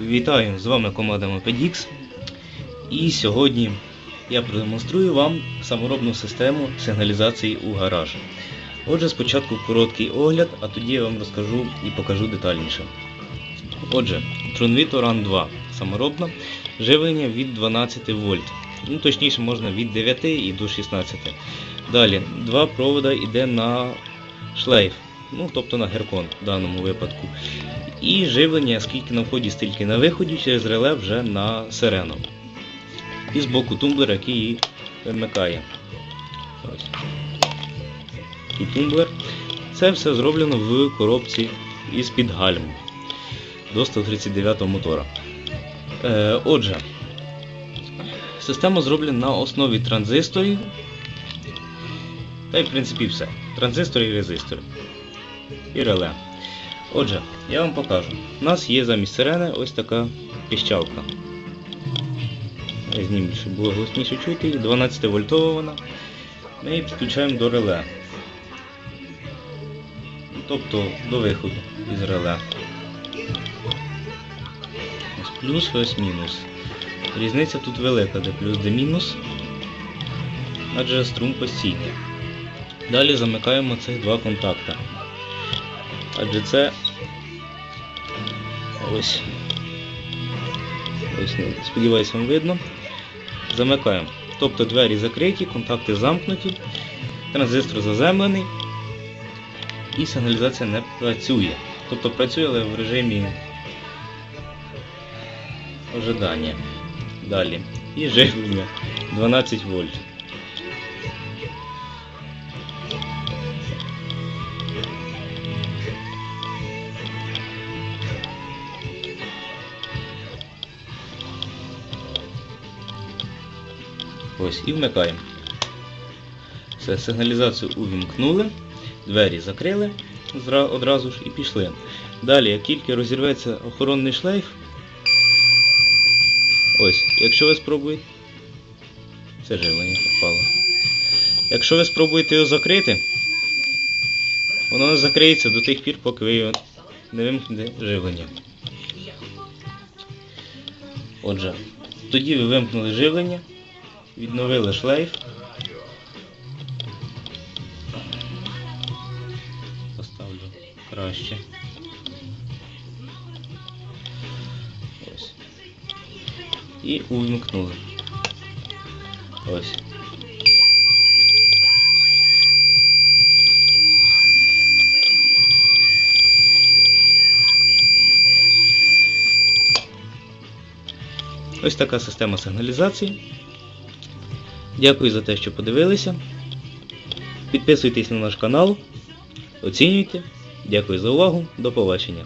Вітаю, з вами команда MopeDX. І сьогодні я продемонструю вам саморобну систему сигналізації у гараж. Отже, спочатку короткий огляд, а тоді я вам розкажу і покажу детальніше. Отже, Tronvito RAN 2 саморобна, живлення від 12 вольт. Ну, точніше, можна від 9 і до 16. Далі, два провода йде на шлейф, ну тобто на геркон в даному випадку. І живлення, скільки на вході, стільки на виході, через реле вже на сирену. І з боку тумблер, який її вимикає. Ось. І тумблер. Це все зроблено в коробці із-під гальм до 139 мотора. Е, отже, система зроблена на основі транзисторів. Та й в принципі все. Транзистори і резистори. І реле. Отже, я вам покажу. У нас є замість сирени ось така піщалка. Я щоб було голосніше чути. 12 вольтова вона. Ми її підключаємо до реле. Тобто до виходу із реле. Ось плюс, ось мінус. Різниця тут велика, де плюс, де мінус. Адже струм постійний. Далі замикаємо цих два контакти. Адже це ось. Ось, ну, сподіваюся, вам видно. Замикаємо. Тобто двері закриті, контакти замкнуті, транзистор заземлений і сигналізація не працює. Тобто працює, але в режимі ожидання. Далі. І живлення 12 вольт. Ось, і вмикаємо. Все, сигналізацію увімкнули, двері закрили одразу ж і пішли. Далі, як тільки розірветься охоронний шлейф, ось, якщо ви спробуєте. Це живлення попало. Якщо ви спробуєте його закрити, воно не закриється до тих пір, поки ви його не вимкнете живлення. Отже, тоді ви вимкнули живлення, відновили шлейф. Поставлю краще. Ось. І увімкнули. Ось. Ось така система сигналізації. Дякую за те, що подивилися. Підписуйтесь на наш канал, оцінюйте. Дякую за увагу. До побачення.